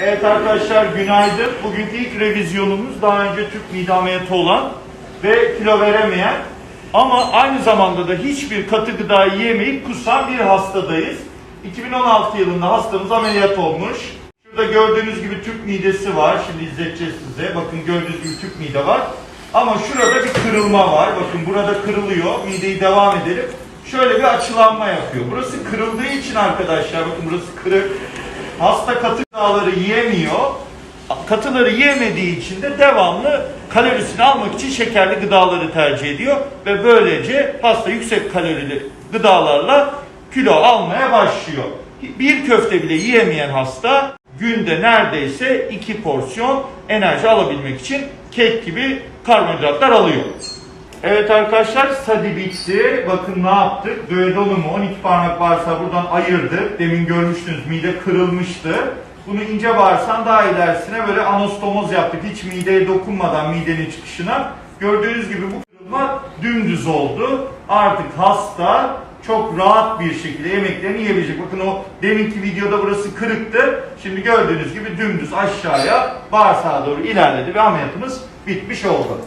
Evet arkadaşlar günaydın. Bugünkü ilk revizyonumuz daha önce Türk mide olan ve kilo veremeyen ama aynı zamanda da hiçbir katı gıda yiyemeyip kusan bir hastadayız. 2016 yılında hastamız ameliyat olmuş. Şurada gördüğünüz gibi Türk midesi var. Şimdi izleteceğiz size. Bakın gördüğünüz gibi Türk mide var. Ama şurada bir kırılma var. Bakın burada kırılıyor. Mideyi devam edelim. Şöyle bir açılanma yapıyor. Burası kırıldığı için arkadaşlar bakın burası kırık. Hasta katı gıdaları yiyemiyor. Katıları yiyemediği için de devamlı kalorisini almak için şekerli gıdaları tercih ediyor. Ve böylece hasta yüksek kalorili gıdalarla kilo almaya başlıyor. Bir köfte bile yiyemeyen hasta günde neredeyse iki porsiyon enerji alabilmek için kek gibi karbonhidratlar alıyor. Evet arkadaşlar stadi bitti. Bakın ne yaptık? Duodenumu 12 parmak bağırsağı buradan ayırdık. Demin görmüştünüz mide kırılmıştı. Bunu ince bağırsağın daha ilerisine böyle anastomoz yaptık. Hiç mideye dokunmadan midenin çıkışına. Gördüğünüz gibi bu kırılma dümdüz oldu. Artık hasta çok rahat bir şekilde yemeklerini yiyebilecek. Bakın o deminki videoda burası kırıktı. Şimdi gördüğünüz gibi dümdüz aşağıya bağırsağa doğru ilerledi ve ameliyatımız bitmiş oldu.